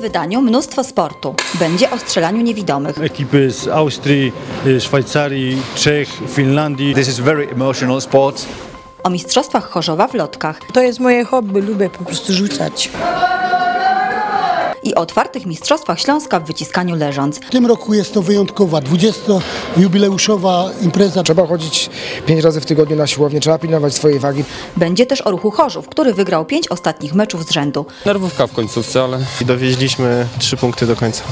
w wydaniu mnóstwo sportu. Będzie o strzelaniu niewidomych. Ekipy z Austrii, y, Szwajcarii, Czech, Finlandii. This is very emotional sport. O mistrzostwach Chorzowa w lotkach To jest moje hobby, lubię po prostu rzucać. I o otwartych mistrzostwach Śląska w wyciskaniu leżąc. W tym roku jest to wyjątkowa, 20-jubileuszowa impreza. Trzeba chodzić pięć razy w tygodniu na siłownię, trzeba pilnować swojej wagi. Będzie też o ruchu Chorzów, który wygrał pięć ostatnich meczów z rzędu. Nerwówka w końcówce, ale i dowieźliśmy trzy punkty do końca.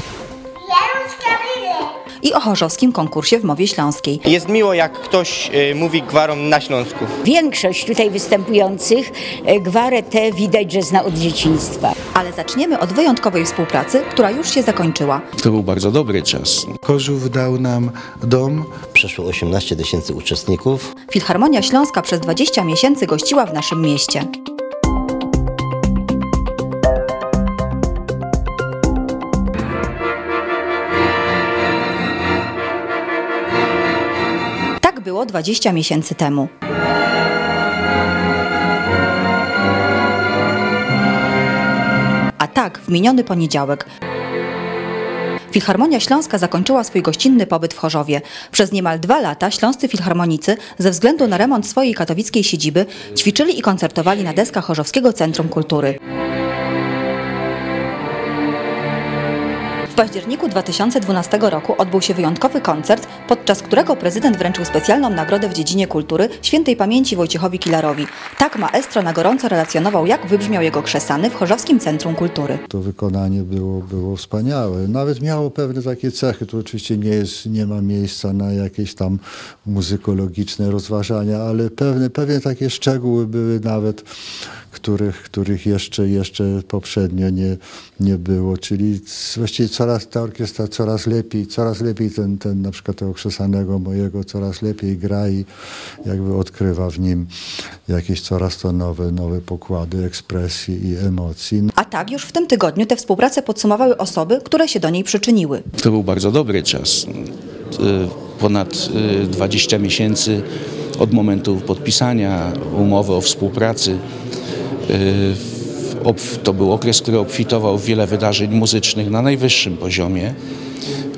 I o chorzowskim konkursie w mowie śląskiej. Jest miło, jak ktoś y, mówi gwarą na Śląsku. Większość tutaj występujących e, gwarę te widać, że zna od dzieciństwa. Ale zaczniemy od wyjątkowej współpracy, która już się zakończyła. To był bardzo dobry czas. Chorzów dał nam dom. Przeszło 18 tysięcy uczestników. Filharmonia Śląska przez 20 miesięcy gościła w naszym mieście. Było 20 miesięcy temu. A tak, w miniony poniedziałek. Filharmonia Śląska zakończyła swój gościnny pobyt w Chorzowie. Przez niemal dwa lata śląscy filharmonicy ze względu na remont swojej katowickiej siedziby ćwiczyli i koncertowali na deskach Chorzowskiego Centrum Kultury. Październiku 2012 roku odbył się wyjątkowy koncert, podczas którego prezydent wręczył specjalną nagrodę w dziedzinie kultury świętej pamięci Wojciechowi Kilarowi. Tak maestro na gorąco relacjonował, jak wybrzmiał jego krzesany w Chorzowskim Centrum Kultury. To wykonanie było, było wspaniałe. Nawet miało pewne takie cechy. Tu oczywiście nie, jest, nie ma miejsca na jakieś tam muzykologiczne rozważania, ale pewne, pewne takie szczegóły były nawet, których, których jeszcze, jeszcze poprzednio nie, nie było. Czyli właściwie coraz ta orkiestra coraz lepiej, coraz lepiej ten, ten na przykład tego krzesanego mojego coraz lepiej gra i jakby odkrywa w nim jakieś coraz to nowe, nowe pokłady ekspresji i emocji. A tak już w tym tygodniu tę współpracę podsumowały osoby, które się do niej przyczyniły. To był bardzo dobry czas. Y, Ponad y, 20 miesięcy od momentu podpisania umowy o współpracy. To był okres, który obfitował w wiele wydarzeń muzycznych na najwyższym poziomie.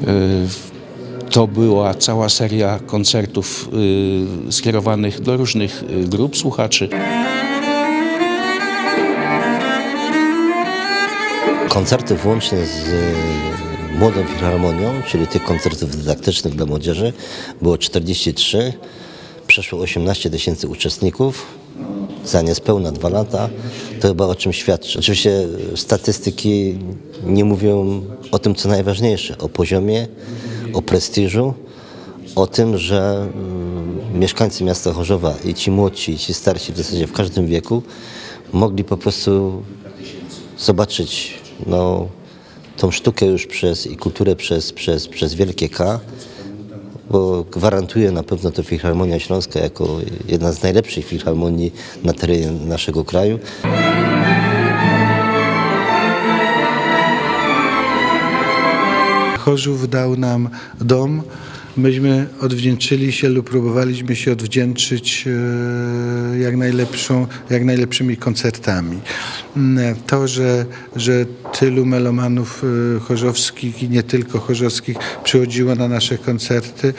Y, To była cała seria koncertów y, skierowanych do różnych y, grup słuchaczy. Koncerty włącznie z Młodą Filharmonią, czyli tych koncertów dydaktycznych dla młodzieży, było 43. Przeszło 18 tysięcy uczestników za niespełna dwa lata. To chyba o czym świadczy. Oczywiście statystyki nie mówią o tym, co najważniejsze, o poziomie, o prestiżu, o tym, że mm, mieszkańcy miasta Chorzowa i ci młodsi, i ci starsi w zasadzie w każdym wieku mogli po prostu zobaczyć no, tą sztukę już przez i kulturę przez, przez, przez wielkie K, bo gwarantuje na pewno to Filharmonia Śląska jako jedna z najlepszych filharmonii na terenie naszego kraju. Chorzów dał nam dom. Myśmy odwdzięczyli się lub próbowaliśmy się odwdzięczyć e, jak, najlepszą, jak najlepszymi koncertami. Mm, To, że, że tylu melomanów e, chorzowskich i nie tylko chorzowskich przychodziło na nasze koncerty,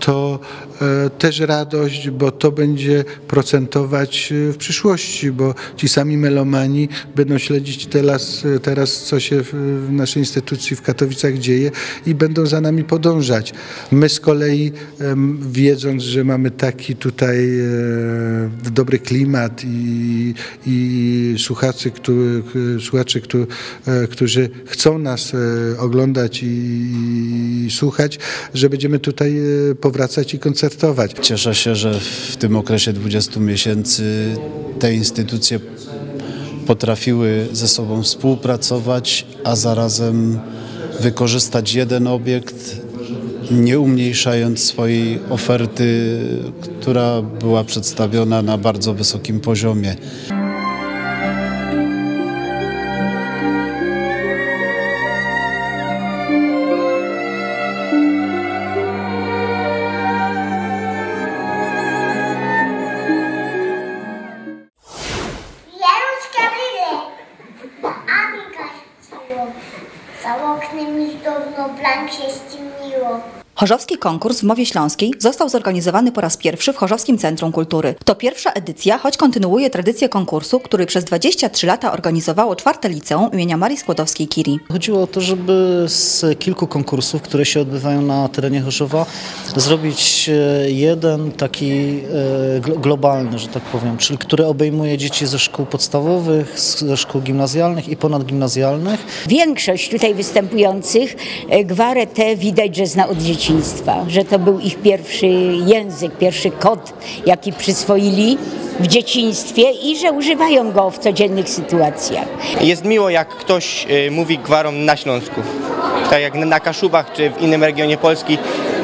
to e, też radość, bo to będzie procentować e, w przyszłości, bo ci sami melomani będą śledzić teraz, e, teraz co się w, naszej instytucji w Katowicach dzieje i będą za nami podążać. My z kolei wiedząc, że mamy taki tutaj e, dobry klimat i, i słuchaczy, którzy, słuchaczy, którzy, którzy chcą nas e, oglądać i, i słuchać, że będziemy tutaj e, powracać i koncertować. Cieszę się, że w tym okresie 20 miesięcy te instytucje potrafiły ze sobą współpracować, a zarazem wykorzystać jeden obiekt, nie umniejszając swojej oferty, która była przedstawiona na bardzo wysokim poziomie. anxious Chorzowski konkurs w mowie śląskiej został zorganizowany po raz pierwszy w Chorzowskim Centrum Kultury. To pierwsza edycja, choć kontynuuje tradycję konkursu, który przez 23 lata organizowało czwarte liceum imienia Marii Skłodowskiej-Curie. Chodziło o to, żeby z kilku konkursów, które się odbywają na terenie Chorzowa, zrobić e, jeden taki e, glo- globalny, że tak powiem, czyli który obejmuje dzieci ze szkół podstawowych, ze szkół gimnazjalnych i ponadgimnazjalnych. Większość tutaj występujących e, gwarę tę widać, że zna od dzieciństwa, że to był ich pierwszy język, pierwszy kod, jaki przyswoili w dzieciństwie i że używają go w codziennych sytuacjach. Jest miło, jak ktoś y, mówi gwarą na Śląsku. Tak jak na- na Kaszubach czy w innym regionie Polski,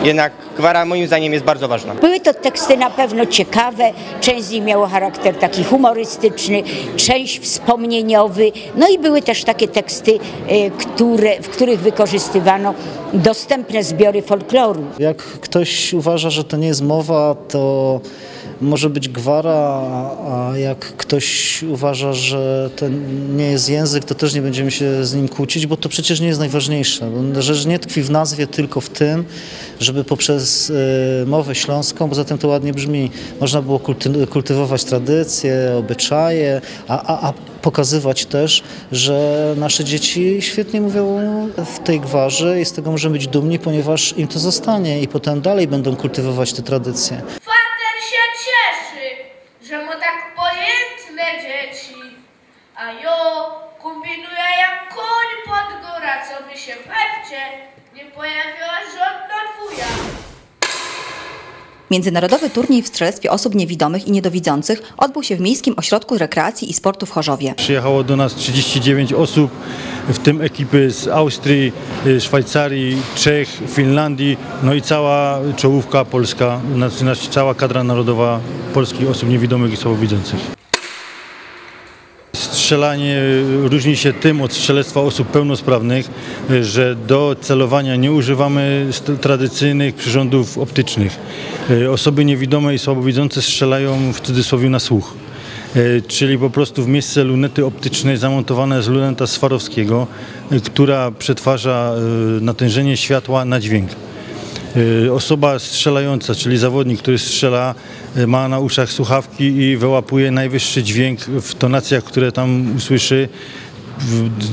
jednak gwara moim zdaniem jest bardzo ważna. Były to teksty na pewno ciekawe, część z nich miało charakter taki humorystyczny, część wspomnieniowy, no i były też takie teksty, e, które, w których wykorzystywano dostępne zbiory folkloru. Jak ktoś uważa, że to nie jest mowa, to może być gwara, a jak ktoś uważa, że to nie jest język, to też nie będziemy się z nim kłócić, bo to przecież nie jest najważniejsze. Rzecz nie tkwi w nazwie, tylko w tym, żeby poprzez e, mowę śląską, bo zatem to ładnie brzmi, można było kulty, kultywować tradycje, obyczaje, a, a, a pokazywać też, że nasze dzieci świetnie mówią w tej gwarze i z tego możemy być dumni, ponieważ im to zostanie i potem dalej będą kultywować te tradycje. Fater się cieszy, że mu tak pojętne dzieci, a jo kombinuje jak koń pod góra, co by się nie pojawiła żadna dwuja. Międzynarodowy turniej w strzelectwie osób niewidomych i niedowidzących odbył się w Miejskim Ośrodku Rekreacji i Sportu w Chorzowie. Przyjechało do nas 39 osób, w tym ekipy z Austrii, y, Szwajcarii, Czech, Finlandii, no i cała czołówka polska, znaczy znaczy cała kadra narodowa polskich osób niewidomych i słabowidzących. Strzelanie różni się tym od strzelectwa osób pełnosprawnych, że do celowania nie używamy tradycyjnych przyrządów optycznych. Y, Osoby niewidome i słabowidzące strzelają w cudzysłowie na słuch. E, czyli po prostu w miejsce lunety optycznej zamontowana jest luneta Swarowskiego, e, która przetwarza e, natężenie światła na dźwięk. E, Osoba strzelająca, czyli zawodnik, który strzela, e, ma na uszach słuchawki i wyłapuje najwyższy dźwięk w tonacjach, które tam usłyszy,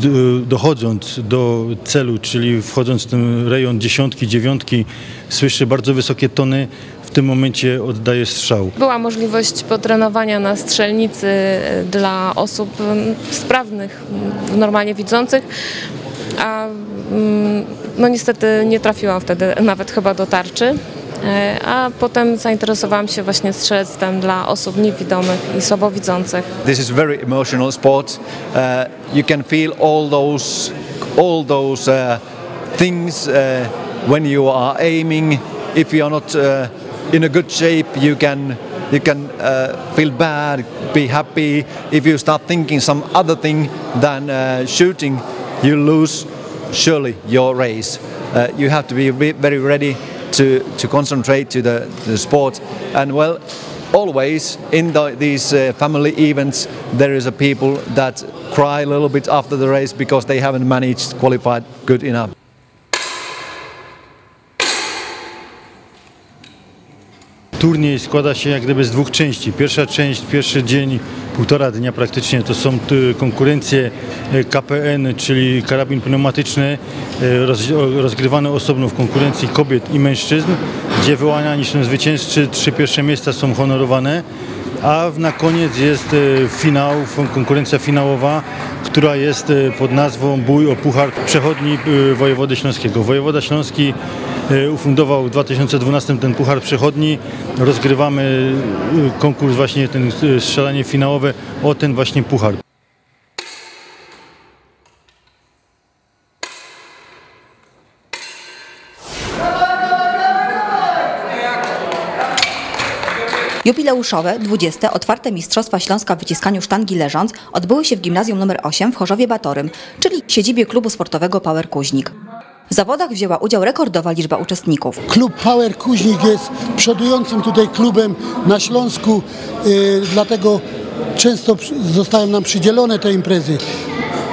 d- dochodząc do celu, czyli wchodząc w ten rejon dziesiątki, dziewiątki, słyszy bardzo wysokie tony, w tym momencie oddaje strzał. Była możliwość potrenowania na strzelnicy dla osób sprawnych, normalnie widzących, a mm, no niestety nie trafiłam wtedy nawet chyba do tarczy. E, A potem zainteresowałam się właśnie strzelectwem dla osób niewidomych i słabowidzących. This is very emotional sport. Uh, you can feel all those, all those uh, things uh, when you are aiming. If you are not uh, in a good shape, you can you can uh, feel bad, be happy. If you start thinking some other thing than uh, shooting, you lose surely your race. Uh, you have to be very ready to, to concentrate to the, the sport. And well, always in the, these uh, family events, there is a people that cry a little bit after the race because they haven't managed qualified good enough. Turniej składa się jak gdyby z dwóch części. Pierwsza część, pierwszy dzień, półtora dnia praktycznie, to są konkurencje y, KPN, czyli karabin pneumatyczny, roz, o- rozgrywany osobno w konkurencji kobiet i mężczyzn, gdzie wyłaniani są zwycięzcy, trzy pierwsze miejsca są honorowane, a na koniec jest y, finał, konkurencja finałowa, która jest pod nazwą Bój o Puchar Przechodni Wojewody Śląskiego. Wojewoda Śląski ufundował w 2012 ten Puchar Przechodni. Rozgrywamy y, konkurs właśnie, ten y, strzelanie finałowe o ten właśnie puchar. Jubileuszowe, 20. otwarte Mistrzostwa Śląska w wyciskaniu sztangi leżąc odbyły się w gimnazjum nr 8 w Chorzowie Batorym, czyli siedzibie klubu sportowego Power Kuźnik. Zawodach wzięła udział rekordowa liczba uczestników. Klub Power Kuźnik jest przodującym tutaj klubem na Śląsku, yy, dlatego często zostają nam przydzielone te imprezy.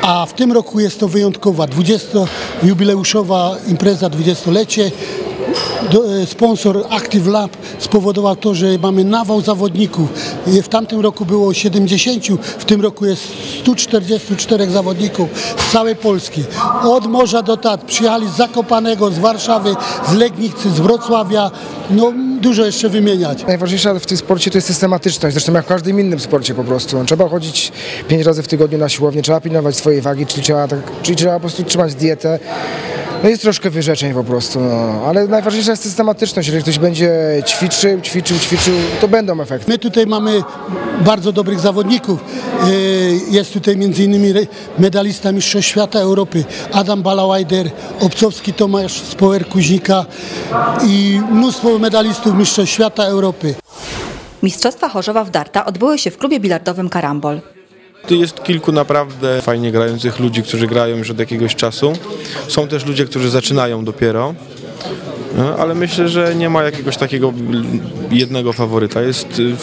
A w tym roku jest to wyjątkowa 20-jubileuszowa impreza 20-lecie. E, sponsor Active Lab spowodował to, że mamy nawał zawodników. E, W tamtym roku było 70, w tym roku jest 144 zawodników z całej Polski. Od morza do Tat. Przyjechali z Zakopanego, z Warszawy, z Legnicy, z Wrocławia. No dużo jeszcze wymieniać. Najważniejsza w tym sporcie to jest systematyczność, zresztą jak w każdym innym sporcie po prostu. No, Trzeba chodzić pięć razy w tygodniu na siłownię, trzeba pilnować swojej wagi, czyli trzeba, tak, czyli trzeba po prostu trzymać dietę. No jest troszkę wyrzeczeń po prostu, no. ale najważniejsza jest systematyczność. Jeżeli ktoś będzie ćwiczył, ćwiczył, ćwiczył, to będą efekty. My tutaj mamy bardzo dobrych zawodników. E, Jest tutaj między innymi medalista Mistrzostw Świata Europy Adam Balałajder, Obcowski Tomasz z Power Kuźnika i mnóstwo medalistów Mistrzostw Świata Europy. Mistrzostwa Chorzowa w Darta odbyły się w klubie bilardowym Karambol. Jest kilku naprawdę fajnie grających ludzi, którzy grają już od jakiegoś czasu. Są też ludzie, którzy zaczynają dopiero. No, Ale myślę, że nie ma jakiegoś takiego jednego faworyta. Jest y,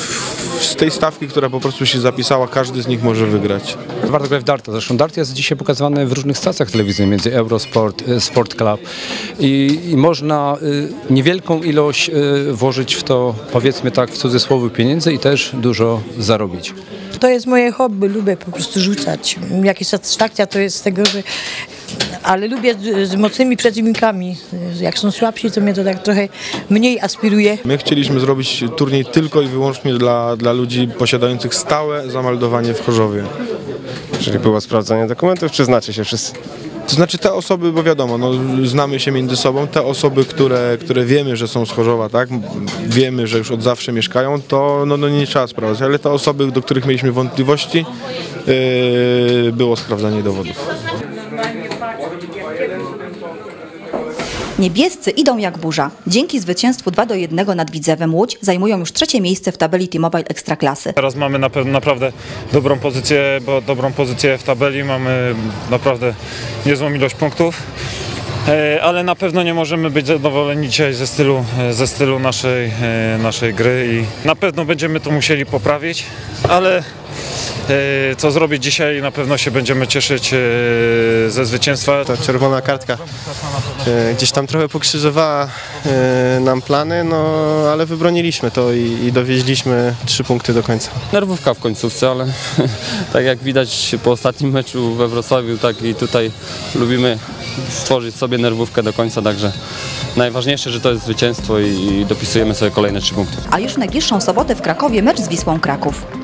z tej stawki, która po prostu się zapisała, każdy z nich może wygrać. Warto grać w darta. Zresztą dart jest dzisiaj pokazywany w różnych stacjach telewizyjnych, między Eurosport, y, Sport Club i, i można y, niewielką ilość włożyć w to, powiedzmy tak, w cudzysłowie pieniędzy i też dużo zarobić. To jest moje hobby, lubię po prostu rzucać. Jakaś satysfakcja to jest z tego, że... Ale lubię z, z mocnymi przeciwnikami. Jak są słabsi, to mnie to tak trochę mniej aspiruje. My chcieliśmy zrobić turniej tylko i wyłącznie dla, dla ludzi posiadających stałe zameldowanie w Chorzowie. Czyli było sprawdzenie dokumentów, czy znacie się wszyscy? To znaczy te osoby, bo wiadomo, no, znamy się między sobą, te osoby, które, które wiemy, że są z Chorzowa, tak, wiemy, że już od zawsze mieszkają, to no, no nie trzeba sprawdzać, ale te osoby, do których mieliśmy wątpliwości, yy, było sprawdzanie dowodów. Niebiescy idą jak burza. Dzięki zwycięstwu 2 do 1 nad Widzewem Łódź zajmują już trzecie miejsce w tabeli T-Mobile Ekstraklasy. Teraz mamy na naprawdę dobrą pozycję, bo dobrą pozycję w tabeli, mamy naprawdę niezłą ilość punktów. E, Ale na pewno nie możemy być zadowoleni dzisiaj ze stylu, e, ze stylu naszej, e, naszej gry i na pewno będziemy to musieli poprawić, ale co zrobić dzisiaj, na pewno się będziemy cieszyć e, ze zwycięstwa. Ta czerwona kartka e, gdzieś tam trochę pokrzyżowała e, nam plany, no ale wybroniliśmy to i, i dowieźliśmy trzy punkty do końca. Nerwówka w końcówce, ale tak jak widać po ostatnim meczu we Wrocławiu, tak i tutaj lubimy stworzyć sobie nerwówkę do końca, także najważniejsze, że to jest zwycięstwo i, i dopisujemy sobie kolejne trzy punkty. A już w najbliższą sobotę w Krakowie mecz z Wisłą Kraków.